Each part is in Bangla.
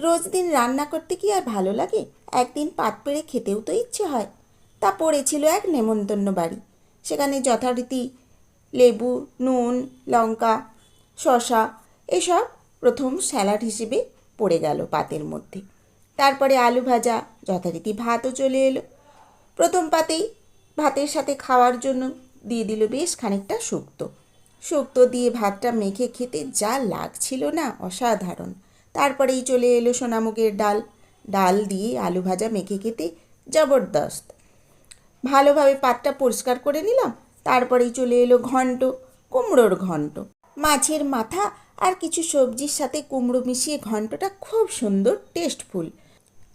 রোজ দিন রান্না করতে কি আর ভালো লাগে? একদিন পাত পেড়ে খেতেও তো ইচ্ছে হয়। তা পড়েছিল এক নেমন্তন্ন বাড়ি। সেখানে যথারীতি লেবু, নুন, লঙ্কা শশা এসব প্রথম স্যালাড হিসেবে পড়ে গেল পাতের মধ্যে। তারপরে আলু ভাজা, যথারীতি ভাতও চলে এলো। প্রথম পাতেই ভাতের সাথে খাওয়ার জন্য দিয়ে দিল বেশ খানিকটা শুক্তো। শুক্তো দিয়ে ভাতটা মেখে খেতে যা লাগছিল না, অসাধারণ। তারপরেই চলে এলো সোনামুগের ডাল। ডাল দিয়ে আলু ভাজা মেখে খেতে জবরদস্ত। ভালোভাবে পাতটা পরিষ্কার করে নিলাম, তারপরেই চলে এলো ঘন্ট, কুমড়োর ঘন্ট। মাছের মাথা আর কিছু সবজির সাথে কুমড়ো মিশিয়ে ঘন্টটা খুব সুন্দর, টেস্টফুল।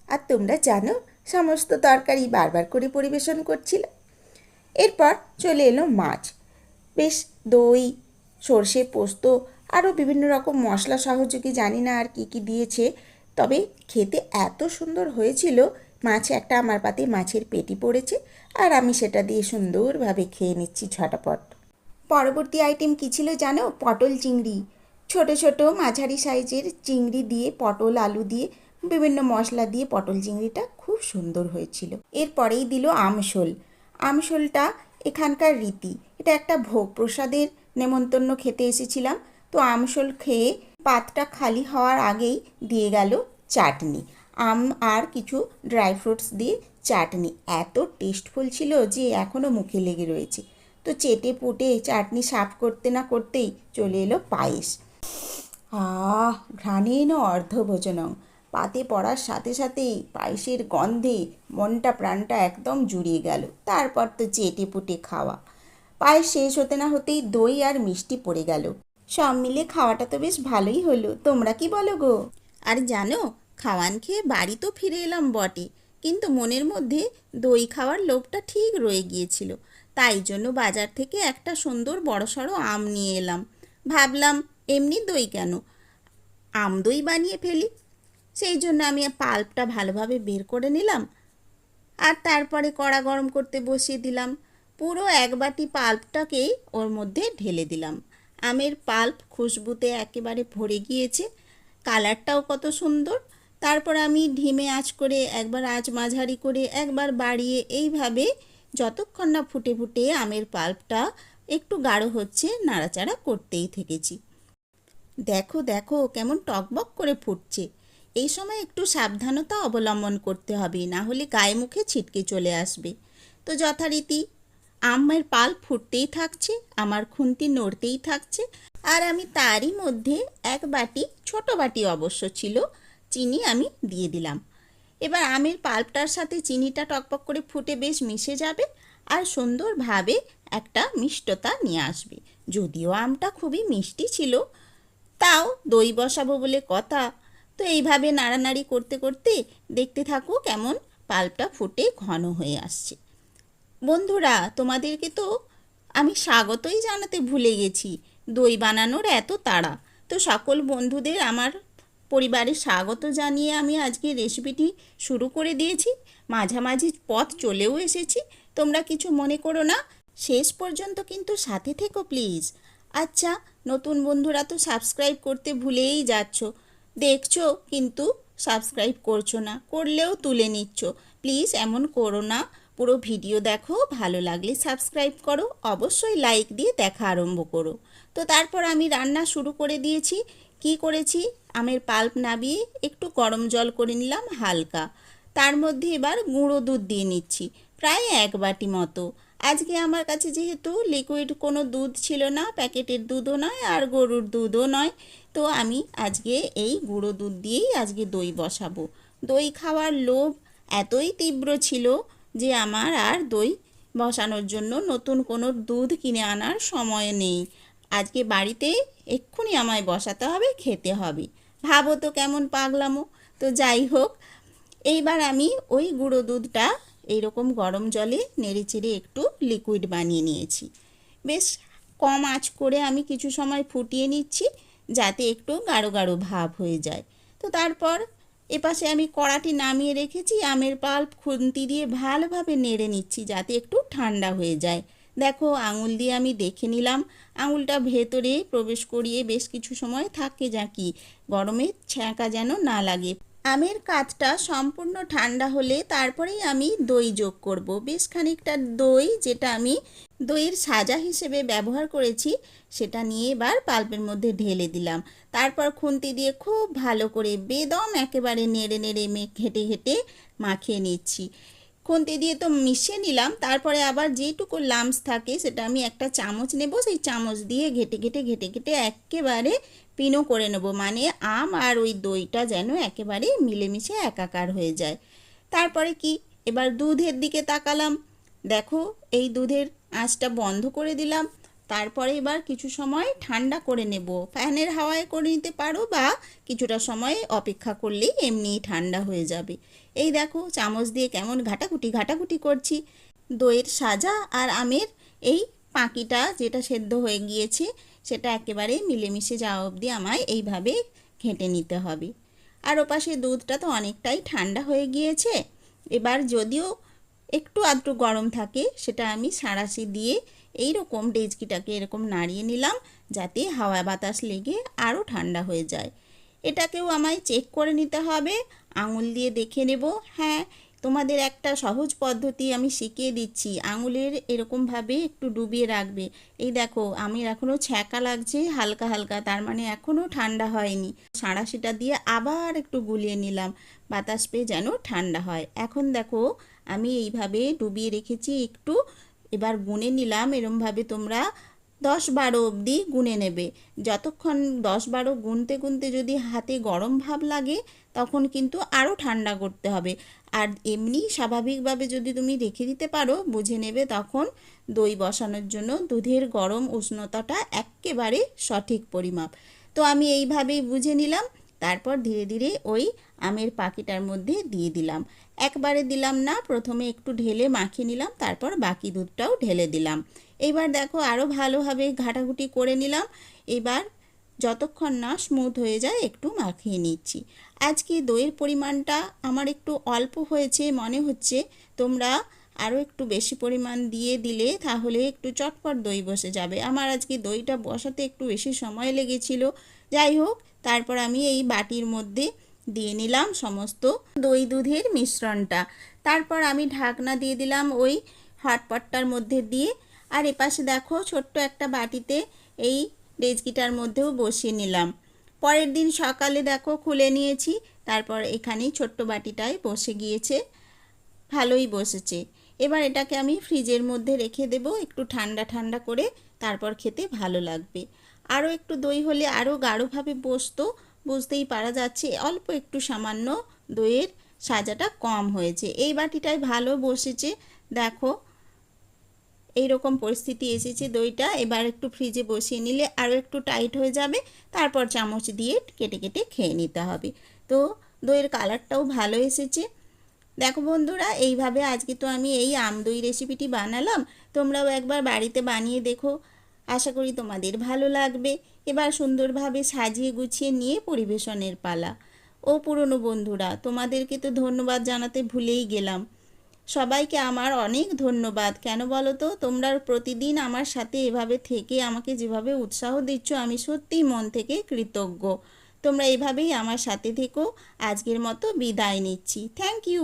আর তোমরা জানো, সমস্ত তরকারি বারবার করে পরিবেশন করছিল। এরপর চলে এলো মাছ। বেশ দই, সর্ষে পোস্ত আরও বিভিন্ন রকম মশলা সহযোগী জানি না আর কি কি দিয়েছে। তবে খেতে এত সুন্দর হয়েছিল, মাছ একটা আমার পাতে মাছের পেটি পড়েছে আর আমি সেটা দিয়ে সুন্দরভাবে খেয়ে নিচ্ছি ঝটাপট পরবর্তী আইটেম কী ছিল জানো? পটল চিংড়ি। ছোট ছোট মাঝারি সাইজের চিংড়ি দিয়ে, পটল, আলু দিয়ে, বিভিন্ন মশলা দিয়ে পটল চিংড়িটা খুব সুন্দর হয়েছিল। এরপরেই দিল আমশোল। আমশোলটা এখানকার রীতি। এটা একটা ভোগ প্রসাদের নেমন্তন্ন খেতে এসেছিলাম। তো আমশোল খেয়ে পাতটা খালি হওয়ার আগেই দিয়ে গেল চাটনি। আম আর কিছু ড্রাই ফ্রুটস দিয়ে চাটনি। এত টেস্টফুল ছিল যে এখনও মুখে লেগে রয়েছে। তো চেটে পুটে চাটনি সাফ করতে না করতেই চলে এলো পায়েস। আহ ঘ্রাণেন অর্ধভোজনং। পাতে পড়ার সাথে সাথেই পায়েসের গন্ধে মনটা প্রাণটা একদম জুড়িয়ে গেল। তারপর তো চেটে পুটে খাওয়া। পায়েস শেষ হতে না হতেই দই আর মিষ্টি পড়ে গেল। সব মিলে খাওয়াটা তো বেশ ভালোই হলো। তোমরা কি বলো গো? আর জানো, খাওয়ান খেয়ে বাড়ি তো ফিরে এলাম বটে। কিন্তু মনের মধ্যে দই খাওয়ার লোভটা ঠিক রয়ে গিয়েছিল। তাই জন্য বাজার থেকে একটা সুন্দর বড়সড় আম নিয়ে এলাম। ভাবলাম, এমনি দই কেন? আম দই বানিয়ে ফেলি? সেই জন্য আমি পাল্পটা ভালোভাবে বের করে নিলাম। আর তারপরে কড়া গরম করতে বসিয়ে দিলাম। পুরো এক বাটি পাল্পটাকেই ওর মধ্যে ঢেলে দিলাম। আমের পাল্প খুশবুতে একেবারে ভরে গিয়েছে। কালারটাও কত সুন্দর। তারপর আমি ঢিমে আঁচ করে একবার আঁচ মাঝারি করে একবার বাড়িয়ে এইভাবে যতক্ষণ না ফুটে ফুটে আমের পাল্পটা একটু গাঢ় হচ্ছে, নাড়াচাড়া করতেই থেকেছি। দেখো দেখো, কেমন টকবক করে ফুটছে। এই সময় একটু সাবধানতা অবলম্বন করতে হবে, না হলে গায়ে মুখে ছিটকে চলে আসবে। তো যথারীতি আমের পাল ফুটতেই থাকছে, আমার খুন্তি নড়তেই থাকছে, আর আমি তারই মধ্যে এক বাটি, ছোট বাটি অবশ্য ছিল, চিনি আমি দিয়ে দিলাম। এবার আমের পাল্পটার সাথে চিনিটা টকপক করে ফুটে বেশ মিশে যাবে, আর সুন্দরভাবে একটা মিষ্টতা নিয়ে আসবে। যদিও আমটা খুবই মিষ্টি ছিল, তাও দই বসাবো বলে কথা। তো এইভাবে নাড়ানাড়ি করতে করতে দেখতে থাকো কেমন পাল্পটা ফুটে ঘন হয়ে আসছে। বন্ধুরা, তোমাদেরকে তো আমি স্বাগতই জানাতে ভুলে গেছি। দই বানানোর এত তাড়া। তো সকল বন্ধুদের আমার পরিবারে স্বাগত জানিয়ে আমি আজকে রেসিপিটি শুরু করে দিয়েছি। মাঝামাঝি পথ চলেও এসেছি। তোমরা কিছু মনে করো না। শেষ পর্যন্ত কিন্তু সাথে থেকো প্লিজ আচ্ছা নতুন বন্ধুরা তো সাবস্ক্রাইব করতে ভুলেই যাচ্ছ। দেখছ, কিন্তু সাবস্ক্রাইব করছ না। করলেও তুলে নিচ্ছ। প্লিজ এমন করো না। পুরো ভিডিও দেখো, ভালো লাগলে সাবস্ক্রাইব করো, অবশ্যই লাইক দিয়ে দেখা আরম্ভ করো। তো তারপর আমি রান্না শুরু করে দিয়েছি। কি করেছি? আমের পাল্প নাবিয়ে একটু গরম জল করে নিলাম হালকা। তার মধ্যে এবার গুঁড়ো দুধ দিয়ে নিচ্ছি, প্রায় এক বাটি মতো। আজকে আমার কাছে যেহেতু লিকুইড কোনো দুধ ছিল না, প্যাকেটের দুধও নয় আর গরুর দুধও নয়, তো আমি আজকে এই গুঁড়ো দুধ দিয়েই আজকে দই বসাবো। দই খাওয়ার লোভ এতই তীব্র ছিল যে আমার আর দই বসানোর জন্য নতুন কোনো দুধ কিনে আনার সময় নেই। আজকে বাড়িতে এক্ষুনি আমায় বসাতে হবে, খেতে হবে। ভাবো তো কেমন পাগলামো। তো যাই হোক, এইবার আমি ওই গুঁড়ো দুধটা এইরকম গরম জলে নেড়ে চেড়ে একটু লিকুইড বানিয়ে নিয়েছি। বেশ কম আঁচ করে আমি কিছু সময় ফুটিয়ে নিচ্ছি, যাতে একটু গাঢ় গাঢ় ভাব হয়ে যায়। তো তারপর এপাশে আমি কড়াটি নামিয়ে রেখেছি, আমের পাল্প খুন্তি দিয়ে ভালোভাবে নেড়ে নিচ্ছি যাতে একটু ঠান্ডা হয়ে যায়। দেখো, আঙুল দিয়ে আমি দেখে নিলাম। আঙুলটা ভেতরে প্রবেশ করিয়ে বেশ কিছু সময় থাকে যা কি গরমে ছ্যাঁকা যেন না লাগে। আমের কাতটা সম্পূর্ণ ঠান্ডা হলে তারপরেই আমি দই যোগ করব। বেশ খানিকটা দই, যেটা আমি দইয়ের সাজা হিসেবে ব্যবহার করেছি, সেটা নিয়ে এবার পাল্পের মধ্যে ঢেলে দিলাম। তারপর খুন্তি দিয়ে খুব ভালো করে বেদম একেবারে নেড়ে নেড়ে ঘেটে ঘেটে মাখিয়ে নিচ্ছি। খুন্তি দিয়ে তো মিশিয়ে নিলাম, তারপরে আবার যেটুকু লামস থাকে সেটা আমি একটা চামচ নেব। সেই চামচ দিয়ে ঘেটে ঘেটে ঘেটে ঘেটে একেবারে পিনো করে নেব। মানে আম আর ওই দইটা যেন একেবারে মিলেমিশে একাকার হয়ে যায়। তারপরে কি? এবার দুধের দিকে তাকালাম। দেখো, এই দুধের আঁচটা বন্ধ করে দিলাম। তারপরে এবার কিছু সময় ঠান্ডা করে নেব। ফ্যানের হাওয়ায় করে নিতে পারো বা কিছুটা সময় অপেক্ষা করলেই এমনিই ঠান্ডা হয়ে যাবে। এই দেখো, চামচ দিয়ে কেমন ঘাটাঘুটি ঘাটাঘুটি করছি। দইয়ের সাজা আর আমের এই পাঁকিটা যেটা সেদ্ধ হয়ে গিয়েছে সেটা একেবারে মিলেমিশে যাওয়া অবধি আমায় এইভাবে ঘেঁটে নিতে হবে। আর ওপাশে দুধটা তো অনেকটাই ঠান্ডা হয়ে গিয়েছে। এবার যদিও একটু আধটু গরম থাকে, সেটা আমি সাঁড়াশি দিয়ে এই রকম ডেজকিটাকে এরকম নাড়িয়ে নিলাম যাতে হাওয়া বাতাস লেগে আরও ঠান্ডা হয়ে যায়। এটাকেও আমায় চেক করে নিতে হবে। আঙুল দিয়ে দেখে নেব। হ্যাঁ তোমাদের একটা সহজ পদ্ধতি আমি শিখিয়ে দিচ্ছি। আঙুলের এরকমভাবে একটু ডুবিয়ে রাখবে। এই দেখো, আমি এখনও ছ্যাঁকা লাগছে, হালকা হালকা, তার মানে এখনও ঠান্ডা হয়নি। সাঁড়াশিটা দিয়ে আবার একটু গুলিয়ে নিলাম, বাতাস পেয়ে যেন ঠান্ডা হয়। এখন দেখো, আমি এইভাবে ডুবিয়ে রেখেছি, একটু এবার গুনে নিলাম, এরমভাবে তোমরা দশ বারো অবধি গুনে নেবে। যতক্ষণ দশ বারো গুনতে গুনতে যদি হাতে গরম ভাব লাগে, তখন কিন্তু আরও ঠান্ডা করতে হবে। আর এমনি স্বাভাবিকভাবে যদি তুমি রেখে দিতে পারো, বুঝে নেবে তখন দই বসানোর জন্য দুধের গরম উষ্ণতাটা একেবারে সঠিক পরিমাপ। তো আমি এইভাবেই বুঝে নিলাম। তারপর ধীরে ধীরে ওই আমের পাখিটার মধ্যে দিয়ে দিলাম। একবারে দিলাম না, প্রথমে একটু ঢেলে মাখিয়ে নিলাম, তারপর বাকি দুধটাও ঢেলে দিলাম। এবার দেখো আরও ভালোভাবে ঘাটাঘুটি করে নিলাম। এবার যতক্ষণ না স্মুথ হয়ে যায় একটু মাখিয়ে নিচ্ছি। আজকে দইয়ের পরিমাণটা আমার একটু অল্প হয়েছে, মনে হচ্ছে তোমরা আরও একটু বেশি পরিমাণ দিয়ে দিলে তাহলে একটু চটপট দই বসে যাবে। আমার আজকে দইটা বসাতে একটু বেশি সময় লেগেছিল। যাই হোক, তারপর আমি এই বাটির মধ্যে দিয়ে নিলাম সমস্ত দই দুধের মিশ্রণটা। তারপর আমি ঢাকনা দিয়ে দিলাম ওই হটপটটার মধ্যে দিয়ে আর এপাশে দেখো ছোট্ট একটা বাটিতে এই ডেজকিটার মধ্যেও বসিয়ে নিলাম। পরের দিন সকালে দেখো খুলে নিয়েছি, তারপর এখানেই ছোট্ট বাটিটায় বসে গিয়েছে, ভালোই বসেছে। এবার এটাকে আমি ফ্রিজের মধ্যে রেখে দেব, একটু ঠান্ডা ঠান্ডা করে তারপর খেতে ভালো লাগবে। আরও একটু দই হলে আরও গাঢ়ভাবে বসতো, বুঝতেই পারা যাচ্ছে অল্প একটু সামান্য দইয়ের সাজাটা কম হয়েছে। এই বাটিটায় ভালো বসেছে, দেখো এই রকম পরিস্থিতি এসেছে দইটা। এবার একটু ফ্রিজে বসিয়ে নিলে আরও একটু টাইট হয়ে যাবে। তারপর চামচ দিয়ে কেটে কেটে খেয়ে নিতে হবে। তো দইয়ের কালারটাও ভালো এসেছে। দেখো বন্ধুরা, এইভাবে আজকে তো আমি এই আম দই রেসিপিটি বানালাম। তোমরাও একবার বাড়িতে বানিয়ে দেখো। আশা করি তোমাদের ভালো লাগবে। এবার সুন্দরভাবে সাজিয়ে গুছিয়ে নিয়ে পরিবেশনের পালা। ও পুরনো বন্ধুরা, তোমাদেরকে তো ধন্যবাদ জানাতে ভুলেই গেলাম। সবাইকে আমার অনেক ধন্যবাদ। কেন বলো তো? তোমরা প্রতিদিন আমার সাথে এভাবে থেকে আমাকে যেভাবে উৎসাহ দিচ্ছ, আমি সত্যিই মন থেকে কৃতজ্ঞ। তোমরা এভাবেই আমার সাথে থেকো। আজকের মতো বিদায় নিচ্ছি। Thank you